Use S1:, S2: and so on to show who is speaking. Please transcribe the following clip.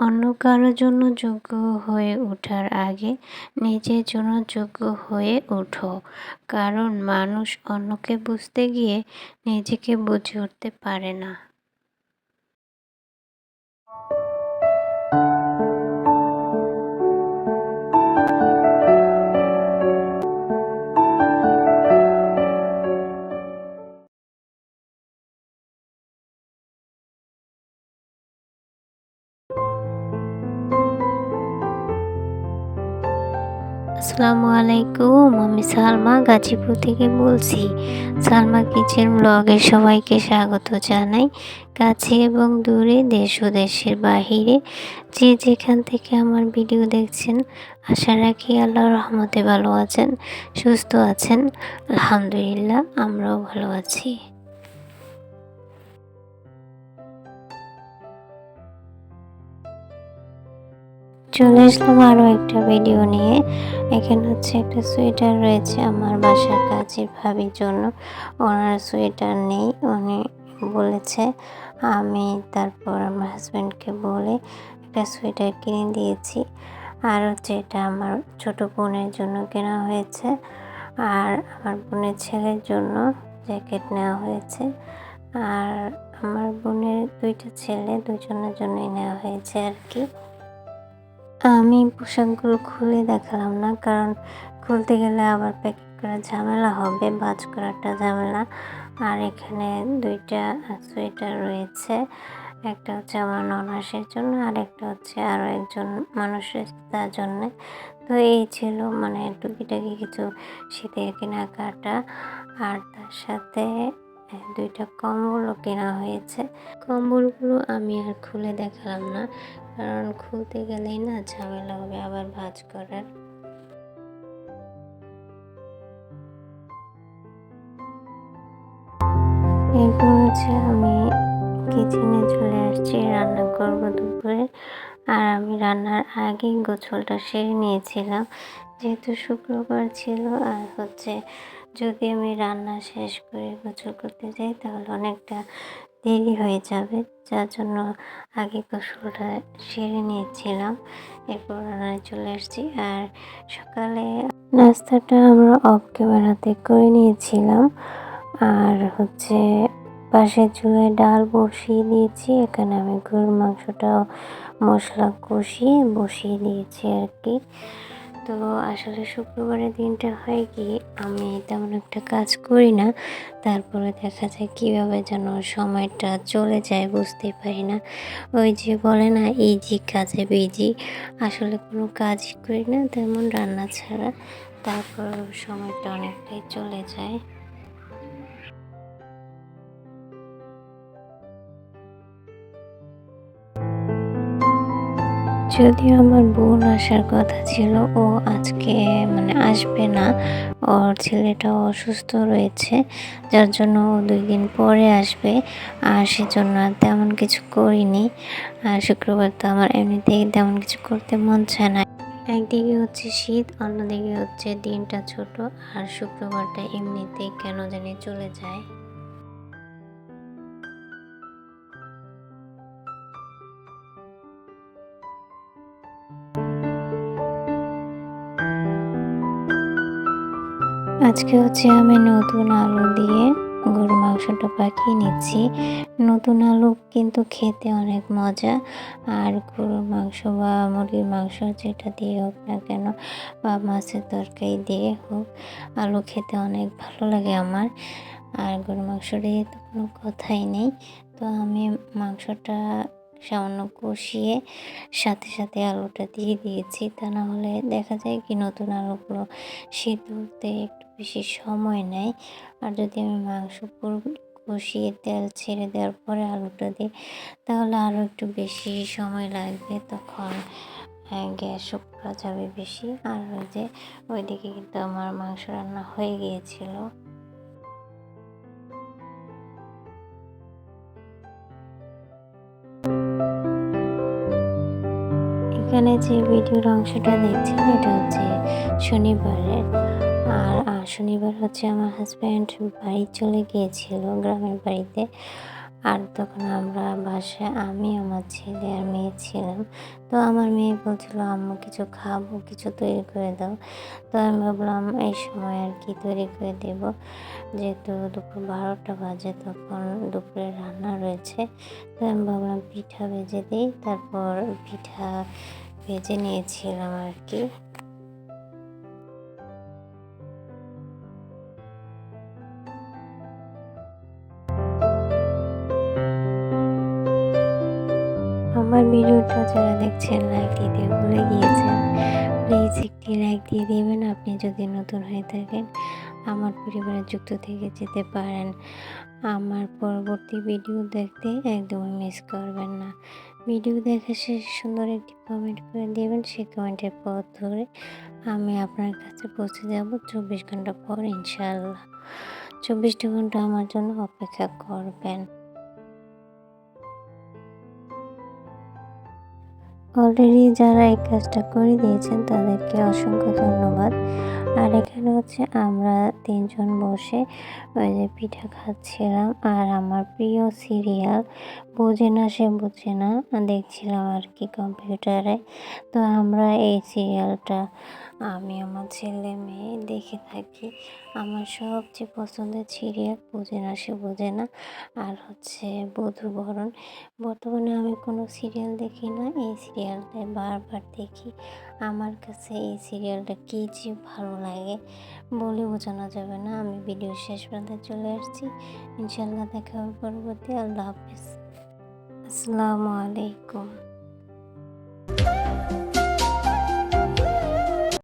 S1: অন্য কারোর জন্য যোগ্য হয়ে ওঠার আগে নিজের জন্য যোগ্য হয়ে ওঠো। কারণ মানুষ অন্যকে বুঝতে গিয়ে নিজেকে বুঝে উঠতে পারে না। আসসালামু আলাইকুম, আমি সালমা গাজীপুর থেকে বলছি। সালমা কিচেন ব্লগে সবাইকে স্বাগত জানাই। কাছে এবং দূরে দেশ ও দেশের বাহিরে যে যেখান থেকে আমার ভিডিও দেখছেন, আশা রাখি আল্লাহ রহমতে ভালো আছেন, সুস্থ আছেন। আলহামদুলিল্লাহ, আমরাও ভালো আছি। চলে আসলাম আরও একটা ভিডিও নিয়ে। এখানে হচ্ছে একটা সোয়েটার রয়েছে আমার বাসার কাজের ভাবির জন্য। ওনার সোয়েটার নেই, উনি বলেছে, আমি তারপর আমার হাজব্যান্ডকে বলে একটা সোয়েটার কিনে দিয়েছি। আর হচ্ছে এটা আমার ছোট বোনের জন্য কেনা হয়েছে। আর আমার বোনের ছেলের জন্য জ্যাকেট নেওয়া হয়েছে। আর আমার বোনের দুইটা ছেলে, দুজনের জন্যই নেওয়া হয়েছে আর কি। আমি পোশাকগুলো খুলে দেখালাম না, কারণ খুলতে গেলে আবার প্যাকেট করা ঝামেলা হবে বাজ করাটা ঝামেলা। আর এখানে দুইটা সোয়েটার রয়েছে, একটা হচ্ছে আমার ননাসের জন্য, আর একটা হচ্ছে আরও একজন মানুষের তার জন্যে। তো এই ছিল মানে টুকিটাকি কিছু শীতের কেনাকাটা, আর তার সাথে দুইটা কম্বলও কেনা হয়েছে। কম্বলগুলো আমি আর খুলে দেখালাম না কারণ খুলতে গেলেই না ঝামেলা হবে আবার ভাজ করার। এরপর হচ্ছে আমি কিচেনে চলে আসছি, রান্না করব দুপুরে। আর আমি রান্নার আগেই গোছলটা সেরে নিয়েছিলাম, যেহেতু শুক্রবার ছিল। আর হচ্ছে যদি আমি রান্না শেষ করে গোছল করতে যাই, তাহলে অনেকটা দেরি হয়ে যাবে, যার জন্য আগে গোসলটা সেরে নিয়েছিলাম। এরপর রান্নায় চলে এসেছি আর সকালে নাস্তাটা আমরা অফ ক্যামেরাতে করে নিয়েছিলাম। আর হচ্ছে পাশের চুলায় ডাল বসিয়ে দিয়েছি। এখানে আমি গরুর মাংসটাও মশলা কষিয়ে বসিয়ে দিয়েছি আর কি। তো আসলে শুক্রবারের দিনটা হয় কি, আমি তেমন একটা কাজ করি না। তারপরে দেখা যায় কীভাবে যেন সময়টা চলে যায় বুঝতেই পারি না। ওই যে বলে না ইজি কাজে বিজি আসলে কোনো কাজই করি না, তেমন রান্না ছাড়া। তারপর সময়টা অনেকটাই চলে যায়। যদিও আমার বোন আসার কথা ছিল, ও আজকে মানে আসবে না। ওর ছেলেটাও অসুস্থ রয়েছে, যার জন্য ও দুই দিন পরে আসবে। আর সেজন্য আর তেমন কিছু করিনি। আর শুক্রবার তো আমার এমনিতেই তেমন কিছু করতে মন চায় না। একদিকে হচ্ছে শীত, অন্যদিকে হচ্ছে দিনটা ছোট, আর শুক্রবারটা এমনিতেই কেন জানি চলে যায়। আজকে হচ্ছে আমি নতুন আলু দিয়ে গরু মাংসটা পাকিয়ে নিচ্ছি। নতুন আলু কিন্তু খেতে অনেক মজা। আর গরুর মাংস বা মুরগির মাংস যেটা দিয়ে হোক না কেন বা মাছের তরকারি দিয়ে হোক, আলু খেতে অনেক ভালো লাগে আমার। আর গরুর মাংস দিয়ে তো কোনো কথাই নেই। তো আমি মাংসটা সামান্য কষিয়ে সাথে সাথে আলুটা দিয়ে দিয়েছি। তা না হলে দেখা যায় কি নতুন আলুগুলো সিদ্ধ হতে একটু বেশি সময় নেয়। আর যদি আমি মাংস কষিয়ে তেল ছেড়ে দেওয়ার পরে আলুটা দিই, তাহলে আরও একটু বেশি সময় লাগবে। তখন গ্যাস করা যাবে বেশি। আর ওই যে, ওইদিকে কিন্তু আমার মাংস রান্না হয়ে গিয়েছিল। এখানে যে ভিডিওর অংশটা দেখছেন, এটা হচ্ছে শনিবারের। আর শনিবার হচ্ছে আমার হাজব্যান্ড বাড়ি চলে গিয়েছিল গ্রামের বাড়িতে। আর তখন আমরা বাসায় আমি আমার ছেলে আর মেয়ে ছিলাম। তো আমার মেয়ে বলছিল, আম্মু, কিছু খাব, কিছু তৈরি করে দাও। তো আমি ভাবলাম, এই সময় আর কি তৈরি করে দেব? যেহেতু দুপুর বারোটা বাজে, তখন দুপুরে রান্না রয়েছে। তো আমি ভাবলাম, পিঠা ভেজে দিই। তারপর পিঠা ভেজে নিয়েছিলাম আর কি। আমার ভিডিওটা যারা দেখছেন লাইক দিতে ভুলে গিয়েছেন প্লিজ একটি লাইক দিয়ে দেবেন। আপনি যদি নতুন হয়ে থাকেন, আমার পরিবারে যুক্ত থেকে যেতে পারেন। আমার পরবর্তী ভিডিও দেখতে একদমই মিস করবেন না। ভিডিও দেখে শেষ সুন্দর একটি কমেন্ট করে দেবেন। সেই কমেন্টের পর ধরে আমি আপনার কাছে পৌঁছে যাব চব্বিশ ঘণ্টা পর ইনশাল্লাহ চব্বিশটা ঘণ্টা আমার জন্য অপেক্ষা করবেন। অলরেডি যারা এই কাজটা করে দিয়েছেন তাদেরকে অসংখ্য ধন্যবাদ। আর এখানে হচ্ছে আমরা তিনজন বসে ওই যে পিঠা খাচ্ছিলাম। আর আমার প্রিয় সিরিয়াল, বোঝে না সে বোঝে না, দেখছিলাম আর কি কম্পিউটারে। তো আমরা এই সিরিয়ালটা, আমি, আমার ছেলে, মেয়ে দেখে থাকি। আমার সবচেয়ে পছন্দের সিরিয়াল বোঝে না সে বোঝে না। আর হচ্ছে বধুবরণ বর্তমানে আমি কোনো সিরিয়াল দেখি না, এই সিরিয়ালটাই বারবার দেখি। আমার কাছে এই সিরিয়ালটা কী যে ভালো লাগে, বলে বোঝানো যাবে না। আমি ভিডিও শেষ পর্যন্ত চলে আসছি। ইনশাল্লাহ দেখা হবে পরবর্তী। আল্লাহ হাফিজ। আসসালামু আলাইকুম।